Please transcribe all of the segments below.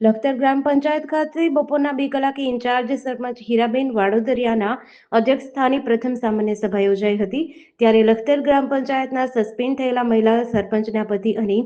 લખતર ગ્રામ પંચાયત ખાતે બપોરના બે કલાકે ઇન્ચાર્જ સરપંચ હીરાબેન વાડોદરિયાના અધ્યક્ષ સ્થાને પ્રથમ સામાન્ય સભા યોજાઈ હતી. ત્યારે લખતર ગ્રામ પંચાયતના સસ્પેન્ડ થયેલા મહિલા સરપંચના પતિ અને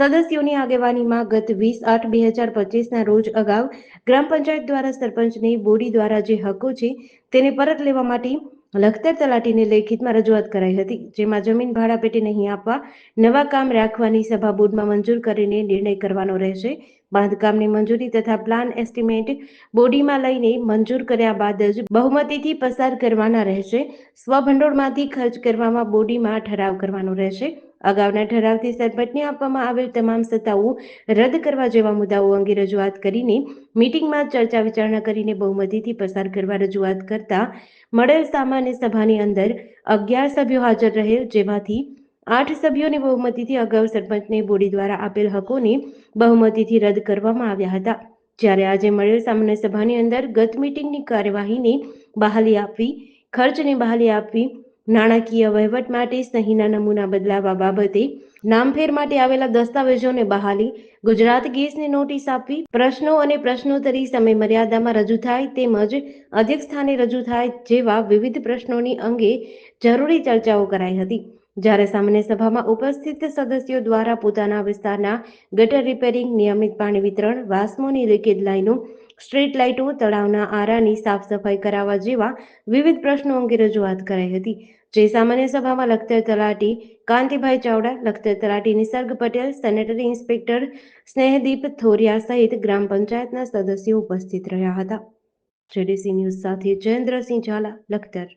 સદસ્યોની આગેવાનીમાં ગત વીસ આઠ બે હજાર પચીસના રોજ અગાઉ ગ્રામ પંચાયત દ્વારા સરપંચની બોડી દ્વારા જે હકો છે તેને પરત લેવા માટે લખતર તલાટીને લેખિતમાં રજૂઆત કરાઈ હતી, જેમાં જમીન ભાડા પેટે નહીં આપવા નવા કામ રાખવાની સભા બોર્ડમાં મંજૂર કરીને નિર્ણય કરવાનો રહેશે. બાંધકામની મંજૂરી તથા પ્લાન એસ્ટિમેટ બોડીમાં લઈને મંજૂર કર્યા બાદ જ બહુમતીથી પસાર કરવાના રહેશે. સ્વભંડોળમાંથી ખર્ચ કરવામાં બોડીમાં ઠરાવ કરવાનો રહેશે. અગાઉના ઠરાવથી સરપંચને આપવામાં આવેલ તમામ સત્તાઓ રદ કરવા જેવા મુદ્દાઓ અંગે રજૂઆત કરીને મીટિંગમાં ચર્ચા વિચારણા કરીને બહુમતીથી પસાર કરવા રજૂઆત કરતા મળેલ સામાન્ય સભાની અંદર અગિયાર સભ્યો હાજર રહેલ જેમાંથી આઠ સભ્યોની બહુમતીથી અગાઉ સરપંચને બોડી દ્વારા આપેલ હકોને બહુમતીથી રદ કરવામાં આવ્યા હતા. જ્યારે આજે મળેલ સામાન્ય સભાની અંદર ગત મીટિંગની કાર્યવાહીને બહાલી આપવી, ખર્ચને બહાલી આપવી, નાણાકીય વહીવટ માટે સહીના નમૂના બદલાવા બાબતે નામફેર માટે આવેલા દસ્તાવેજોને બહાલી, ગુજરાત ગેસની નોટિસ આપવી, પ્રશ્નો અને પ્રશ્નોત્તરી સમય મર્યાદામાં રજૂ થાય તેમજ અધ્યક્ષ સ્થાને રજૂ થાય જેવા વિવિધ પ્રશ્નોની અંગે જરૂરી ચર્ચાઓ કરાઈ હતી. જ્યારે સામાન્ય સભામાં ઉપસ્થિત સદસ્યો દ્વારા પોતાના વિસ્તારના ગટર રિપેરિંગ, નિયમિત પાણી વિતરણ, વાસ્મોની લીકેજ લાઈનો, સ્ટ્રીટ લાઇટો તળાવના આરાની સાફ સફાઈ કરાવવા જેવા વિવિધ પ્રશ્નો અંગે રજૂઆત કરાઈ હતી. જે સામાન્ય સભામાં લખતર તલાટી, કાંતિભાઈ ચાવડા, લખતર તલાટી નિસર્ગ પટેલ, સેનેટરી ઇન્સ્પેક્ટર સ્નેહદીપ થોરિયા સહિત ગ્રામ પંચાયતના સદસ્યો ઉપસ્થિત રહ્યા હતા. જેડીસી ન્યૂઝ સાથે જયેન્દ્રસિંહ ઝાલા, લખતર.